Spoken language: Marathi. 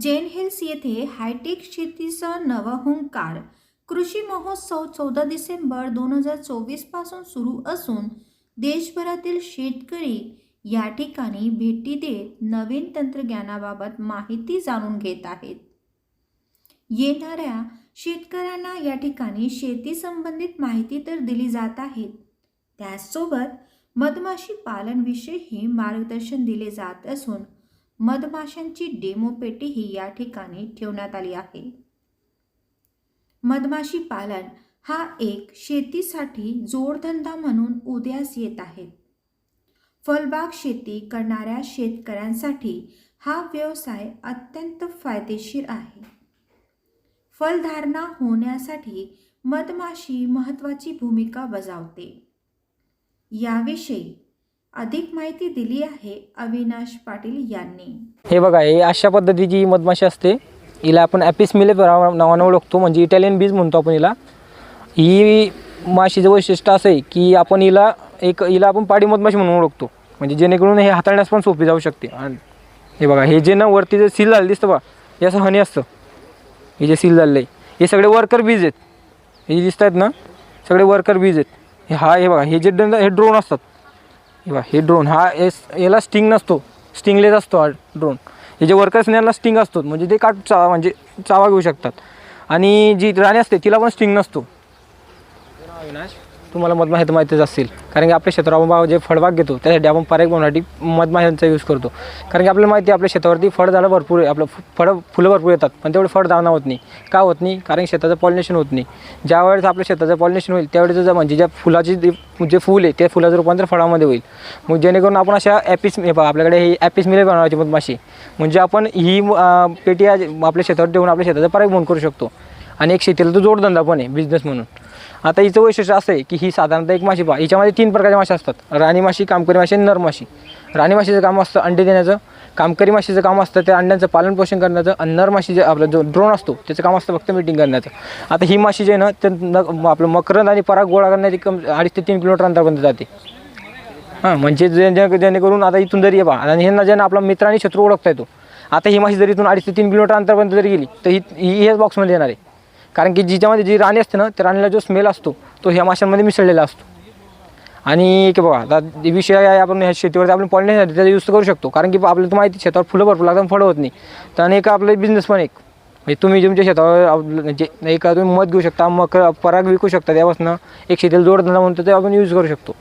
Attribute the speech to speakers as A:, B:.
A: जेन हिल्स येथे हायटेक शेतीचा नवा हुंकार कृषी महोत्सव चौदा डिसेंबर दोन हजार चोवीसपासून सुरू असून देशभरातील शेतकरी या ठिकाणी भेटी देत नवीन तंत्रज्ञानाबाबत माहिती जाणून घेत आहेत. येणाऱ्या शेतकऱ्यांना या ठिकाणी शेती संबंधित माहिती तर दिली जात आहे. त्याचसोबत मधमाशी पालनविषयीही मार्गदर्शन दिले जात असून मधमाशांची डेमो पेटीही या ठिकाणी ठेवण्यात आली आहे. मधमाशी पालन हा एक शेतीसाठी जोडधंदा म्हणून उदयास येत आहे. फळबाग शेती करणाऱ्या शेतकऱ्यांसाठी हा व्यवसाय अत्यंत फायदेशीर आहे. फलधारणा होण्यासाठी मधमाशी महत्त्वाची भूमिका बजावते. याविषयी अधिक माहिती दिली आहे अविनाश पाटील यांनी.
B: हे बघा हे अशा पद्धतीची मधमाशी असते. हिला आपण ॲपिस मिले नावानं ओळखतो म्हणजे इटालियन बीज म्हणतो आपण हिला. ही माशीचं वैशिष्ट्य असं आहे की आपण हिला एक हिला आपण पाडी मधमाशी म्हणून ओळखतो. म्हणजे जेणेकरून हे हाताळण्यास पण सोपी जाऊ शकते. आणि हे बघा हे जे ना वरती जे सील झालं दिसतं बा हे असं हनी असतं. हे जे सील झालेलं आहे हे सगळे वर्कर बीज आहेत. हे दिसत आहेत ना? सगळे वर्कर बीज आहेत. हे हा हे बघा हे जे हे ड्रोन असतात. बघा हे ड्रोन हा एस याला स्टिंग नसतो. स्टिंगलेस असतो हा ड्रोन हे जे वर्कर्स याला स्टिंग असतो. म्हणजे ते काट चा म्हणजे चावा घेऊ शकतात. आणि जी राणी असते तिला पण स्टिंग नसतो. तुम्हाला मधमाशाचं माहितीच असतील. कारण की आपल्या क्षेत्रावर आपण जे फळबाग घेतो त्यासाठी आपण पारेक बनवण्यासाठी मधमाशांचा यूज करतो. कारण की आपल्याला माहिती आहे आपल्या शेतावरती फळझाडं भरपूर आहे आपलं फळं फुलं भरपूर येतात. पण तेवढे फळदाना होत नाही. का होत नाही? कारण शेताचं पॉलिनेशन होत नाही. ज्या वेळेस आपल्या शेताचं पॉलिनेशन होईल त्यावेळेस जर म्हणजे ज्या फुलाची जे- जे फूल आहे त्या फुलाचं रूपांतर फळामध्ये होईल. मग जेणेकरून आपण अशा ॲपिस हे बघा, आपल्याकडे ही ॲपिस मिले बनवायची मधमाशी. म्हणजे आपण ही पेटी आज आपल्या शेतावर ठेवून आपल्या शेताचं पारेक म्हणून करू शकतो. आणि एक शेतीला तो जोडधंदा पण आहे बिझनेस म्हणून. आता हिचं वैशिष्ट्य असं आहे की ही साधारणतः एक माशी पहा हिच्यामध्ये तीन प्रकारच्या मासे असतात. राणी माशी कामकरी माशी आणि नर माशी. राणी माशीचं काम असतं अंडे देण्याचं. कामकरी माशीचं काम असतं त्या अंड्यांचं पालन पोषण करण्याचं आणि नर माशी जे आपला जो ड्रोन असतो त्याचं काम असतं फक्त मीटिंग करण्याचं. आता ही माशी जे आहे ना ते न आपलं मकरंद आणि पराग गोळा करण्याची कम अडीच ते तीन किलोमीटर अंतरापर्यंत जाते. हां म्हणजे जे जेणेकरून आता इथून जरी बा आणि ह्यांना ज्यांना आपला मित्र आणि शत्रू ओळखता येतो आता ही माशी जरी इथून अडीच ते तीन किलोमीटर अंतरपर्यंत जरी गेली तर ही ही बॉक्समध्ये येणार आहे. कारण की जिच्यामध्ये जी राणी असते ना त्या राणीला जो स्मेल असतो तो ह्या माशांमध्ये मिसळलेला असतो. आणि की बघा आता विषय आहे आपण ह्या शेतीवरती आपण पॉलिनेशन त्याचा यूज करू शकतो. कारण की आपल्याला तर माहिती शेतावर फुलं भरपूर लागतात फळं होत नाही. तर आणि एक आपलं बिझनेस पण एक. म्हणजे तुम्ही तुमच्या शेतावर आपलं म्हणजे एक तुम्ही मध घेऊ शकता मग पराग विकू शकता त्यापासून एक शेतीला जोडधंदा म्हणतो ते आपण यूज करू शकतो.